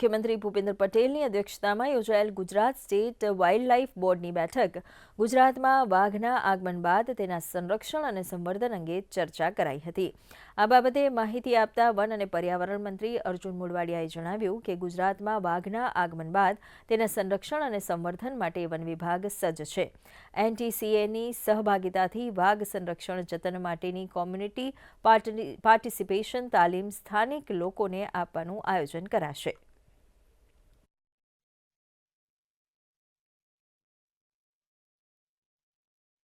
મુખ્યમંત્રી ભૂપેન્દ્ર પટેલની અધ્યક્ષતામાં યોજાયેલ ગુજરાત સ્ટેટ વાઇલ્ડ લાઇફ બોર્ડની બેઠક. ગુજરાતમાં વાઘના આગમન બાદ તેના સંરક્ષણ અને સંવર્ધન અંગે ચર્ચા કરાઈ હતી. આ બાબતે માહિતી આપતા વન અને પર્યાવરણ મંત્રી અર્જુન મોઢવાડિયાએ જણાવ્યું કે ગુજરાતમાં વાઘના આગમન બાદ તેના સંરક્ષણ અને સંવર્ધન માટે વન વિભાગ સજ્જ છે. એનટીસીએની સહભાગિતાથી વાઘ સંરક્ષણ જતન માટેની કોમ્યુનિટી પાર્ટિસિપેશન તાલીમ સ્થાનિક લોકોને આપવાનું આયોજન કરાશે.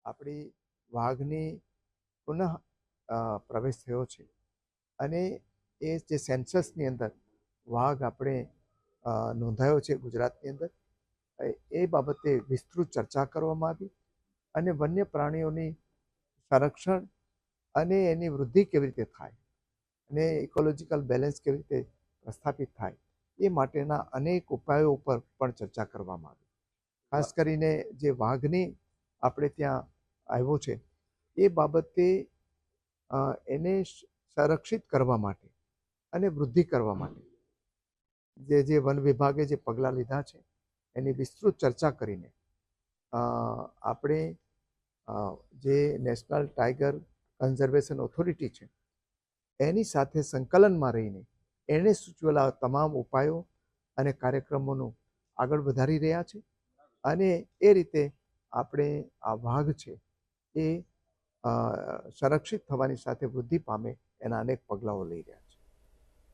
આપણી વાઘની પુનઃ પ્રવેશ થયો છે. અને એ જે સેન્સસની અંદર વાઘ આપણે નોંધાયો છે ગુજરાતની અંદર, એ- બાબતે વિસ્તૃત ચર્ચા કરવામાં આવી અને વન્ય પ્રાણીઓની સંરક્ષણ અને એની વૃદ્ધિ કેવી રીતે થાય અને ઇકોલોજીકલ બેલેન્સ કેવી રીતે પ્રસ્થાપિત થાય, એ માટેના અનેક ઉપાયો ઉપર પણ ચર્ચા કરવામાં આવી. ખાસ કરીને જે વાઘની આપણે ત્યાં આવ્યો છે, એ બાબતે એને સંરક્ષિત કરવા માટે અને વૃદ્ધિ કરવા માટે. જે જે વન વિભાગે જે પગલાં લીધા છે, એની વિસ્તૃત ચર્ચા કરીને આપણે જે નેશનલ ટાઈગર કન્ઝર્વેશન ઓથોરિટી છે, એની સાથે સંકલનમાં રહીને એણે સૂચવેલા તમામ ઉપાયો અને કાર્યક્રમોનું આગળ વધારી રહ્યા છે અને એ રીતે આપણે આ વાઘ છે એ સંરક્ષિત થવાની સાથે વૃદ્ધિ પામે એના અનેક પગલાઓ લઈ રહ્યા છે.